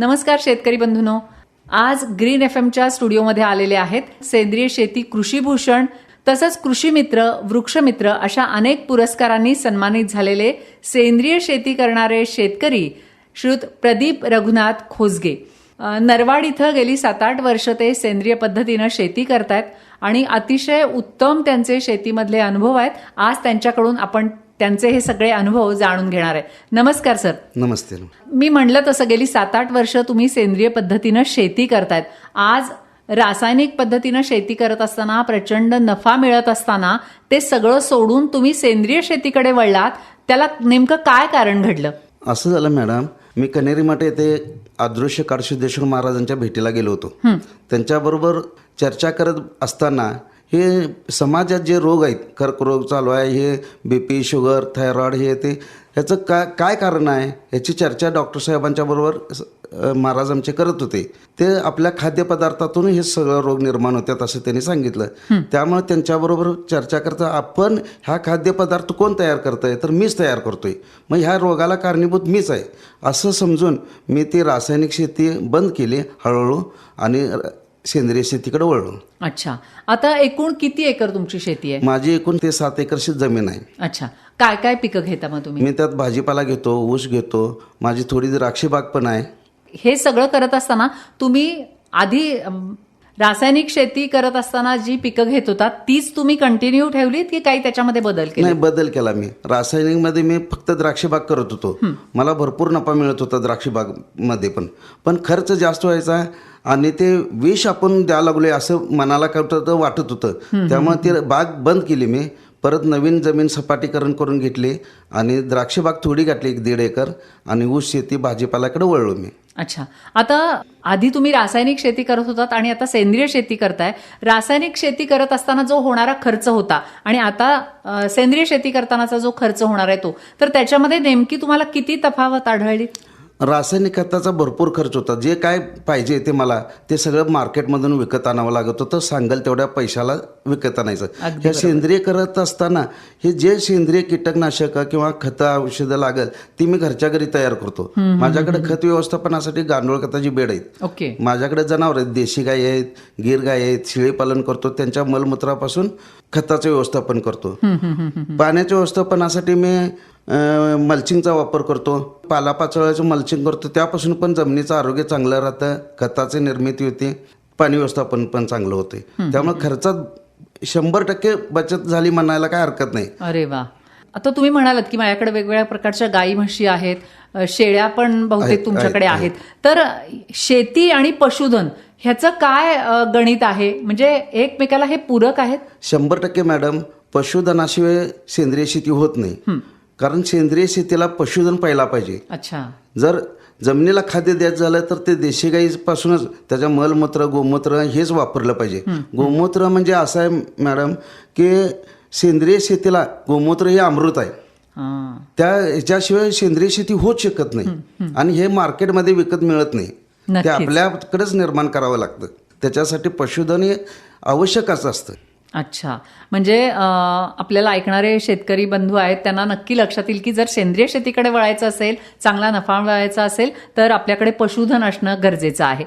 नमस्कार शेतकरी बंधूनो. आज ग्रीन एफ एमच्या स्टुडिओमध्ये आलेले आहेत सेंद्रिय शेती कृषीभूषण तसंच कृषी मित्र वृक्षमित्र अशा अनेक पुरस्कारांनी सन्मानित झालेले सेंद्रिय शेती करणारे शेतकरी श्रुत प्रदीप रघुनाथ खोसगे. नरवाड इथं गेली सात आठ वर्ष ते सेंद्रिय पद्धतीनं शेती करतायत आणि अतिशय उत्तम त्यांचे शेतीमधले अनुभव आहेत. आज त्यांच्याकडून आपण त्यांचे हे सगळे अनुभव जाणून घेणार आहे. नमस्कार सर. नमस्ते मी म्हणलं तसं गेली सात आठ वर्ष तुम्ही सेंद्रिय पद्धतीनं शेती करतायत. आज रासायनिक पद्धतीनं शेती करत असताना प्रचंड नफा मिळत असताना ते सगळं सोडून तुम्ही सेंद्रिय शेतीकडे वळलात. त्याला नेमकं काय कारण घडलं? असं झालं मॅडम. मी कनेरी मठ येथे अदृश्य काडसिद्धेश्वर महाराजांच्या भेटीला गेलो होतो. त्यांच्याबरोबर चर्चा करत असताना हे समाजात जे रोग आहेत कर्करोग चालू आहे हे बी पी शुगर थायरॉइड हे ते ह्याचं का काय कारण आहे? ह्याची चर्चा डॉक्टर साहेबांच्या बरोबर महाराज आमचे करत होते. ते आपल्या खाद्यपदार्थातून हे सगळं रोग निर्माण होतात असं त्यांनी सांगितलं. त्यामुळे त्यांच्याबरोबर चर्चा करता आपण हा खाद्यपदार्थ कोण तयार करतोय? तर मीच तयार करतोय. मग ह्या रोगाला कारणीभूत मीच आहे. असं समजून मी ती रासायनिक शेती बंद केली हळूहळू आणि सेंद्रिय शेतीकडे वळलो. अच्छा. आता एकूण किती एकर तुमची शेती आहे? माझी एकूण ते सात एकरची जमीन आहे. अच्छा. काय काय पिकं घेता मग तुम्ही? मी त्यात भाजीपाला घेतो ऊस घेतो माझी थोडी द्राक्षी बाग पण आहे. हे सगळं करत असताना तुम्ही आधी अम, रासायनिक शेती करत असताना जी पिकं घेत होता तीच तुम्ही कंटिन्यू ठेवलीत की काही त्याच्यामध्ये बदल केले? नाही बदल केला मी. रासायनिकमध्ये मी फक्त द्राक्षी बाग करत होतो. मला भरपूर नफा मिळत होता द्राक्षी बागमध्ये पण. पण खर्च जास्त व्हायचा आणि ते विष आपण द्यायला लागलोय असं मनाला काय होतं वाटत होतं. त्यामुळे ती बाग बंद केली मी. परत नवीन जमीन सपाटीकरण करून घेतली आणि द्राक्षी बाग थोडी घातली एक दीड एकर. आणि ऊस शेती भाजीपाल्याकडे वळलो मी. अच्छा. आता आधी तुम्ही रासायनिक शेती करत होतात आणि आता सेंद्रिय शेती करताय. रासायनिक शेती करत असताना जो होणारा खर्च होता आणि आता सेंद्रिय शेती करतानाचा जो खर्च होणार आहे तो तर त्याच्यामध्ये नेमकी तुम्हाला किती तफावत आढळली? रासायनिक खताचा भरपूर खर्च होता. जे काय पाहिजे ते मला ते सगळं मार्केटमधून विकत आणावं लागत होतं. सांगेल तेवढ्या पैशाला विकत आणायचं. हे सेंद्रिय करत असताना हे जे सेंद्रिय कीटकनाशक किंवा खतं औषधं लागल ती मी घरच्या घरी तयार करतो. माझ्याकडे खत व्यवस्थापनासाठी गांडूळ खताची बेड आहेत. ओके. माझ्याकडे जनावर आहेत देशी गाय आहेत गीर गाय आहेत शेळी पालन करतो. त्यांच्या मलमूत्रापासून खताचं व्यवस्थापन करतो. पाण्याच्या व्यवस्थापनासाठी मी मल्चिंगचा वापर करतो. पालापाचोळ्याचं मल्चिंग करतो. त्यापासून पण जमिनीचं आरोग्य चांगलं राहतं. खताची निर्मिती होते. पाणी व्यवस्थापन पण चांगलं होते. त्यामुळे खर्चात शंभर टक्के बचत झाली म्हणायला काय हरकत नाही. अरे वा. आता तुम्ही म्हणालात की माझ्याकडे वेगवेगळ्या प्रकारच्या गायी म्हशी आहेत. शेळ्या पण बहुतेक तुमच्याकडे आहेत, तर शेती आणि पशुधन ह्याचं काय गणित आहे? म्हणजे एकमेकाला हे पूरक आहेत? शंभर टक्के मॅडम. पशुधनाशिवाय सेंद्रिय शेती होत नाही. कारण सेंद्रिय शेतीला पशुधन पहिला पाहिजे. अच्छा. जर जमिनीला खाद्य द्यायचं झालं तर ते देशी गाईपासूनच त्याच्या मलमूत्र गोमूत्र हेच वापरलं पाहिजे. गोमूत्र म्हणजे असं आहे मॅडम की सेंद्रिय शेतीला गोमूत्र हे अमृत आहे. हा. त्या ह्याच्याशिवाय सेंद्रिय शेती होत शकत नाही. आणि हे मार्केटमध्ये विकत मिळत नाही. ते. आपल्याकडेच निर्माण करावं लागतं. त्याच्यासाठी पशुधन हे आवश्यकच असतं. अच्छा. म्हणजे आपल्याला ऐकणारे शेतकरी बंधू आहेत त्यांना नक्की लक्षात येईल की जर सेंद्रिय शेतीकडे वळायचं असेल चांगला नफा मिळवायचा असेल तर आपल्याकडे पशुधन असणं गरजेचं आहे.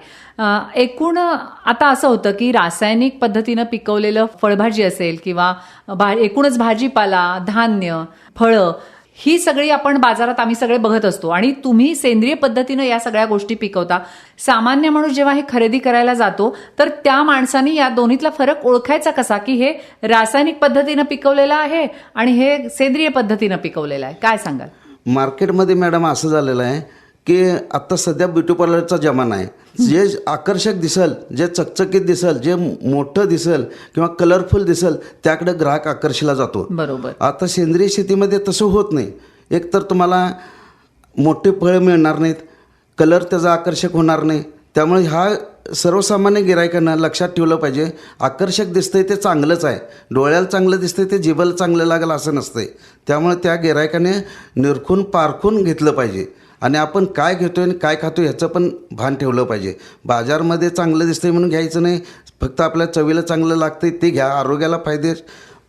एकूण आता असं होतं की रासायनिक पद्धतीनं पिकवलेलं फळभाजी असेल किंवा भा एकूणच भाजीपाला धान्य फळं ही सगळी आपण बाजारात आम्ही सगळे बघत असतो. आणि तुम्ही सेंद्रिय पद्धतीनं या सगळ्या गोष्टी पिकवता. सामान्य माणूस जेव्हा हे खरेदी करायला जातो तर त्या माणसाने या दोन्हीतला फरक ओळखायचा कसा? की हे रासायनिक पद्धतीनं पिकवलेलं आहे आणि हे सेंद्रिय पद्धतीनं पिकवलेलं आहे. काय सांगाल? मार्केटमध्ये मॅडम असं झालेलं आहे की आत्ता सध्या ब्युटी पार्लरचा जमाना आहे. जे आकर्षक दिसल जे चकचकीत दिसल जे मोठं दिसल किंवा कलरफुल दिसल त्याकडे ग्राहक आकर्षला जातो. बरोबर. आता सेंद्रिय शेतीमध्ये तसं होत नाही. एकतर तुम्हाला मोठे फळं मिळणार नाहीत कलर त्याचा आकर्षक होणार नाही. त्यामुळे हा सर्वसामान्य गिरायकांना लक्षात ठेवलं पाहिजे आकर्षक दिसतंय ते चांगलंच आहे. डोळ्याला चांगलं दिसतंय ते जिभेला चांगलं लागेल असं नसतंय. त्यामुळे त्या गिरायकाने निरखून पारखून घेतलं पाहिजे. आणि आपण काय घेतो आणि काय खातो ह्याचं पण भान ठेवलं पाहिजे. बाजारमध्ये चांगलं दिसतंय म्हणून घ्यायचं नाही. फक्त आपल्या चवीला चांगलं लागतंय ते घ्या आरोग्याला फायदे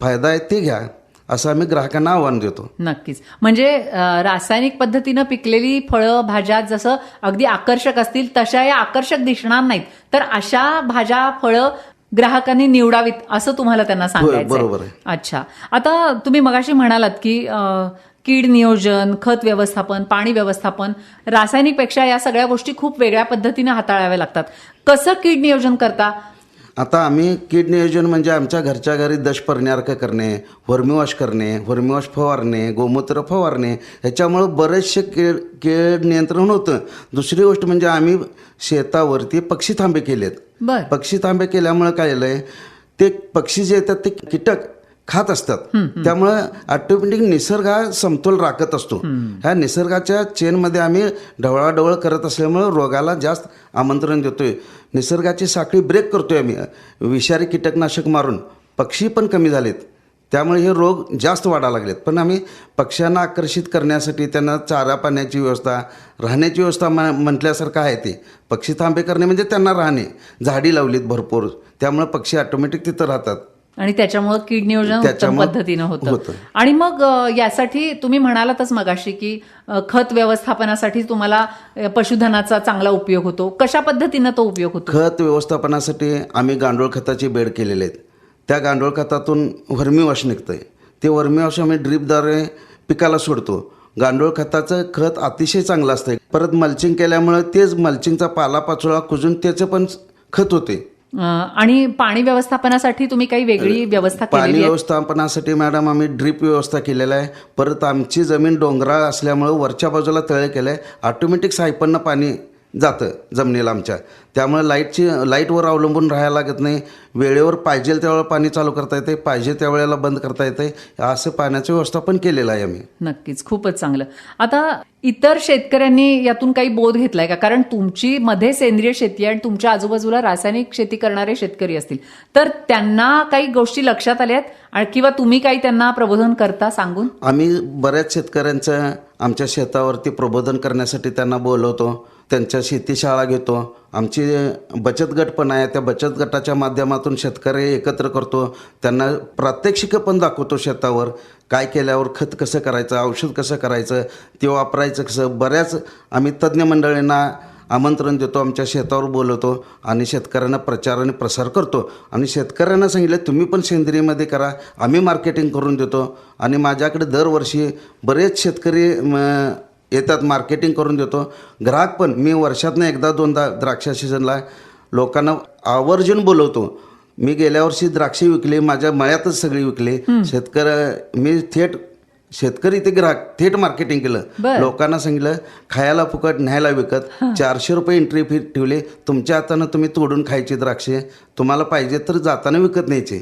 फायदा आहे ते घ्या असं आम्ही ग्राहकांना आव्हान देतो. नक्कीच. म्हणजे रासायनिक पद्धतीनं पिकलेली फळं भाज्या जसं अगदी आकर्षक असतील तशा या आकर्षक दिसणार नाहीत. तर अशा भाज्या फळं ग्राहकांनी निवडावीत असं तुम्हाला त्यांना सांगायचं बरोबर आहे. अच्छा. आता तुम्ही मगाशी म्हणालात की कीड नियोजन खत व्यवस्थापन पाणी व्यवस्थापन रासायनिकपेक्षा या सगळ्या गोष्टी खूप वेगळ्या पद्धतीने हाताळाव्या लागतात. कसं कीड नियोजन करता? आता आम्ही कीड नियोजन म्हणजे आमच्या घरच्या घरी दशपर्ण्यार्क करणे वर्मिवॉश करणे वर्मिवॉश फवारणे गोमूत्र फवारणे ह्याच्यामुळं बरेचसे कीड कीड नियंत्रण होतं. दुसरी गोष्ट म्हणजे आम्ही शेतावरती पक्षी थांबे केलेत. बर. पक्षी थांबे केल्यामुळं काय झालंय ते पक्षी जे येतात ते कीटक खात असतात. त्यामुळं ऑटोमॅटिक निसर्ग हा समतोल राखत असतो. ह्या निसर्गाच्या चेनमध्ये आम्ही ढवळाढवळ करत असल्यामुळं रोगाला जास्त आमंत्रण देतोय. निसर्गाची साखळी ब्रेक करतोय आम्ही. विषारी कीटकनाशक मारून. पक्षी पण कमी झालेत. त्यामुळे हे रोग जास्त वाढायला लागलेत. पण आम्ही पक्ष्यांना आकर्षित करण्यासाठी त्यांना चारा पाण्याची व्यवस्था राहण्याची व्यवस्था म म्हटल्यासारखं आहे ते. पक्षी थांबे करणे म्हणजे त्यांना राहणे. झाडी लावलीत भरपूर. त्यामुळे पक्षी ऑटोमॅटिक तिथं राहतात. आणि त्याच्यामुळे कीड नियोजन उत्तम पद्धतीनं होतं. आणि मग यासाठी तुम्ही म्हणालातच मगाशी की खत व्यवस्थापनासाठी तुम्हाला पशुधनाचा चांगला उपयोग होतो. कशा पद्धतीनं तो उपयोग होतो? खत व्यवस्थापनासाठी आम्ही गांडूळ खताची बेड केलेले आहेत. त्या गांडूळ खतातून वर्मीवॉश निघतंय. ते वर्मीवॉश आम्ही ड्रीपद्वारे पिकाला सोडतो. गांडूळ खताचं खत अतिशय चांगलं असतं परत मल्चिंग केल्यामुळं तेच मल्चिंगचा पालापाचोळा कुजून त्याचं पण खत होते आणि पाणी व्यवस्थापनासाठी तुम्ही काही वेगळी व्यवस्था पाणी व्यवस्थापनासाठी मॅडम आम्ही ड्रीप व्यवस्था केलेला आहे. परत आमची जमीन डोंगराळ असल्यामुळं वरच्या बाजूला तळे केलं आहे ऑटोमॅटिक सायपननं पाणी जातं जमिनीला आमच्या. त्यामुळे लाईटची लाईटवर अवलंबून राहायला लागत नाही. वेळेवर पाहिजे त्यावेळेला पाणी चालू करता येते. पाहिजे त्यावेळेला बंद करता येते. असं पाण्याचं व्यवस्थापन केलेलं आहे आम्ही. नक्कीच. खूपच चांगलं. आता इतर शेतकऱ्यांनी यातून काही बोध घेतलाय का? कारण तुमची मध्ये सेंद्रिय शेती आणि तुमच्या आजूबाजूला रासायनिक शेती करणारे शेतकरी असतील. तर त्यांना काही गोष्टी लक्षात आल्या आहेत? आणि किंवा तुम्ही काही त्यांना प्रबोधन करता सांगून? आम्ही बऱ्याच शेतकऱ्यांचं आमच्या शेतावरती प्रबोधन करण्यासाठी त्यांना बोलवतो. त्यांच्या शेतीशाळा घेतो. आमची बचत गट पण आहे. त्या बचत गटाच्या माध्यमातून शेतकरी एकत्र करतो. त्यांना प्रात्यक्षिकं पण दाखवतो शेतावर. काय केल्यावर खत कसं करायचं औषध कसं करायचं ते वापरायचं कसं? बऱ्याच आम्ही तज्ज्ञ मंडळींना आमंत्रण देतो आमच्या शेतावर बोलवतो आणि शेतकऱ्यांना प्रचार आणि प्रसार करतो. आणि शेतकऱ्यांना सांगितलं तुम्ही पण सेंद्रियमध्ये करा. आम्ही मार्केटिंग करून देतो. आणि माझ्याकडे दरवर्षी बरेच शेतकरी येतात मार्केटिंग करून देतो. ग्राहक पण मी वर्षातनं एकदा दोनदा द्राक्षा सीझनला लोकांना आवर्जून बोलवतो. मी गेल्या वर्षी द्राक्षे विकली माझ्या मळ्यातच सगळी विकली. शेतकरी मी थेट शेतकरी ते ग्राहक थेट मार्केटिंग केलं. लोकांना सांगितलं खायला फुकट न्यायला विकत. चारशे रुपये एंट्री फी ठेवली. तुमच्या हातानं तुम्ही तोडून खायची द्राक्षे. तुम्हाला पाहिजे तर जाताना विकत न्यायचे.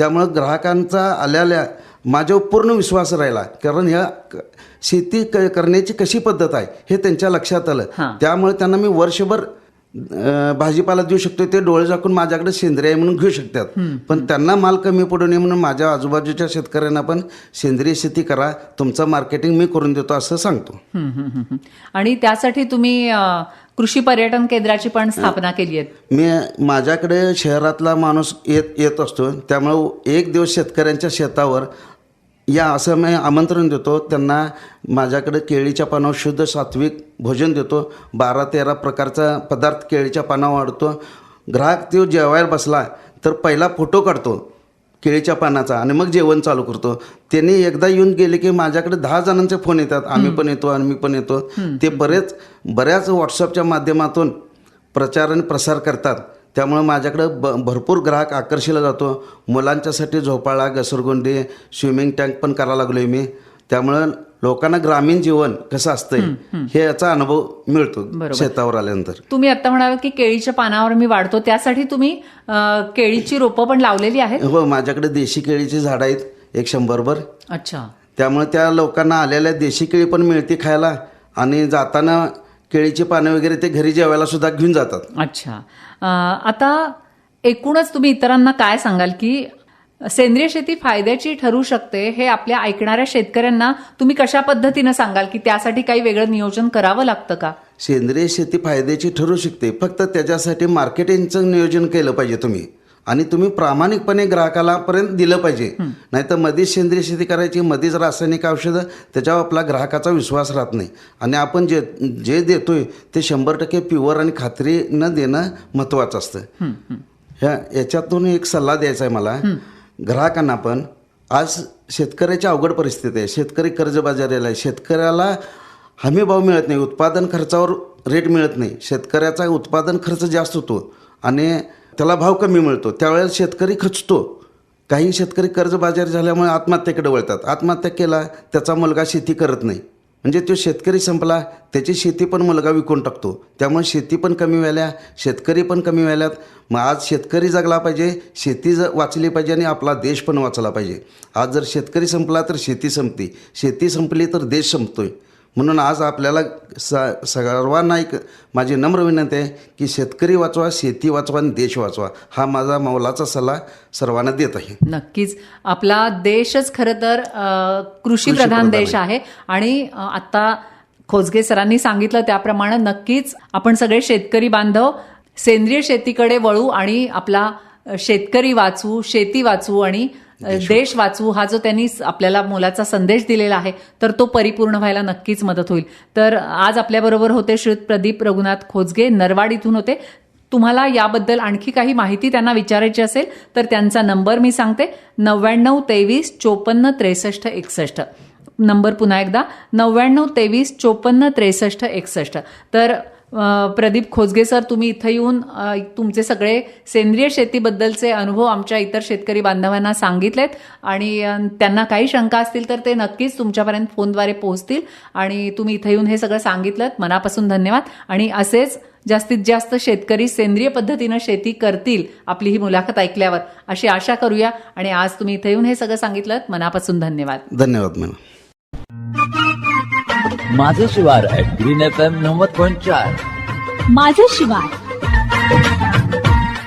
त्यामुळं ग्राहकांचा आल्याल्या माझ्यावर पूर्ण विश्वास राहिला कारण ह्या शेती क करण्याची कशी पद्धत आहे हे त्यांच्या लक्षात आलं. त्यामुळे त्यांना मी वर्षभर भाजीपाला देऊ शकतो ते डोळे झाकून माझ्याकडे सेंद्रिय आहे म्हणून घेऊ शकतात. पण त्यांना माल कमी पडू नये म्हणून माझ्या आजूबाजूच्या शेतकऱ्यांना पण सेंद्रिय शेती करा तुमचं मार्केटिंग मी करून देतो असं सांगतो. आणि त्यासाठी तुम्ही कृषी पर्यटन केंद्राची पण स्थापना केली आहे मी माझ्याकडे शहरातला माणूस येत येत असतो. त्यामुळे एक दिवस शेतकऱ्यांच्या शेतावर या असं मी आमंत्रण देतो. त्यांना माझ्याकडे केळीच्या पानावर शुद्ध सात्विक भोजन देतो. बारा तेरा प्रकारचा पदार्थ केळीच्या पानावर वाढतो. ग्राहक तो जेवायला बसला तर पहिला फोटो काढतो केळीच्या पानाचा आणि मग जेवण चालू करतो. त्यांनी एकदा येऊन गेले की माझ्याकडे दहा जणांचे फोन येतात. आम्ही पण येतो आम्ही पण येतो. ते बरेच बऱ्याच व्हॉट्सअपच्या माध्यमातून प्रचार आणि प्रसार करतात. त्यामुळे माझ्याकडं ब भरपूर ग्राहक आकर्षिला जातो. मुलांच्यासाठी झोपाळा घसरगुंडी स्विमिंग टँक पण करायला लागलोय मी. त्यामुळं लोकांना ग्रामीण जीवन कसं असतंय हे याचा अनुभव मिळतो. शेतावर आल्यानंतर. तुम्ही आता म्हणालात की केळीच्या पानावर मी वाढतो. त्यासाठी तुम्ही केळीची रोपं पण लावलेली आहेत? हो माझ्याकडे देशी केळीची झाडं आहेत एक शंभरभर. अच्छा. त्यामुळे त्या लोकांना आलेल्या देशी केळी पण मिळते खायला आणि जाताना केळीची पानं वगैरे ते घरी जेवायला सुद्धा घेऊन जातात. अच्छा. अं, आता एकूणच तुम्ही इतरांना काय सांगाल की सेंद्रिय शेती फायद्याची ठरू शकते हे आपल्या ऐकणाऱ्या शेतकऱ्यांना तुम्ही कशा पद्धतीनं सांगाल की त्यासाठी काही वेगळं नियोजन करावं लागतं का? सेंद्रिय शेती फायद्याची ठरू शकते. फक्त त्याच्यासाठी मार्केटिंगचं नियोजन केलं पाहिजे तुम्ही. आणि तुम्ही प्रामाणिकपणे ग्राहकाला पर्यंत दिलं पाहिजे. नाहीतर मध्येच सेंद्रिय शेती करायची मध्येच रासायनिक औषधं त्याच्यावर आपला ग्राहकाचा विश्वास राहत नाही. आणि आपण जे जे देतोय ते शंभर टक्के प्युअर आणि खात्रीनं देणं महत्त्वाचं असतं. ह्या याच्यातून एक सल्ला द्यायचा आहे मला. ग्राहकांना पण आज शेतकऱ्याची अवघड परिस्थिती आहे. शेतकरी कर्जबाजारीला आहे. शेतकऱ्याला हमी भाव मिळत नाही. उत्पादन खर्चावर रेट मिळत नाही. शेतकऱ्याचा उत्पादन खर्च जास्त होतो. आणि त्याला भाव कमी मिळतो. त्यावेळेस शेतकरी खचतो. काही शेतकरी कर्जबाजारी झाल्यामुळे आत्महत्येकडे वळतात. आत्महत्या केला त्याचा मुलगा शेती करत नाही. म्हणजे तो शेतकरी संपला त्याची शेती पण मुलगा विकून टाकतो. त्यामुळे शेती पण कमी व्हायल्या शेतकरी पण कमी व्हायल्यात. मग आज शेतकरी जगला पाहिजे शेती ज वाचली पाहिजे आणि आपला देश पण वाचला पाहिजे. आज जर शेतकरी संपला तर शेती संपते. शेती संपली तर देश संपतोय. म्हणून आज आपल्याला स सर्वांना एक माझी नम्र विनंती आहे की शेतकरी वाचवा शेती वाचवा आणि देश वाचवा. हा माझा मौलाचा सल्ला सर्वांना देत आहे. नक्कीच. आपला देशच खरं तर अ, कृषी प्रधान देश आहे. आणि अ, आता खोजगे सरांनी सांगितलं त्याप्रमाणे नक्कीच आपण सगळे शेतकरी बांधव सेंद्रिय शेतीकडे वळू आणि आपला शेतकरी वाचवू शेती वाचवू आणि देश वाचवू हा जो त्यांनी आपल्याला मोलाचा संदेश दिलेला आहे तर तो परिपूर्ण व्हायला नक्कीच मदत होईल. तर आज आपल्याबरोबर होते श्रीयुत प्रदीप रघुनाथ खोजगे नरवाड इथून होते. तुम्हाला याबद्दल आणखी काही माहिती त्यांना विचारायची असेल तर त्यांचा नंबर मी सांगते. नव्याण्णव तेवीस चोपन्न त्रेसष्ट एकसष्ट. नंबर पुन्हा एकदा. नव्याण्णव तेवीस चोपन्न त्रेसष्ट एकसष्ट. तर प्रदीप खोजगे सर तुम्ही इथं येऊन तुमचे सगळे सेंद्रिय शेतीबद्दलचे अनुभव आमच्या इतर शेतकरी बांधवांना सांगितलेत आणि त्यांना काही शंका असतील तर ते नक्कीच तुमच्यापर्यंत फोनद्वारे पोहोचतील आणि तुम्ही इथं येऊन हे सगळं सांगितलं मनापासून धन्यवाद. आणि असेच जास्तीत जास्त शेतकरी सेंद्रिय पद्धतीनं शेती करतील आपली ही मुलाखत ऐकल्यावर अशी आशा करूया आणि आज तुम्ही इथं येऊन हे सगळं सांगितलं मनापासून धन्यवाद. धन्यवाद मॅडम माझं शिवार ग्रीन एफ एम नव्वद पॉईंट चार. माझं शिवार.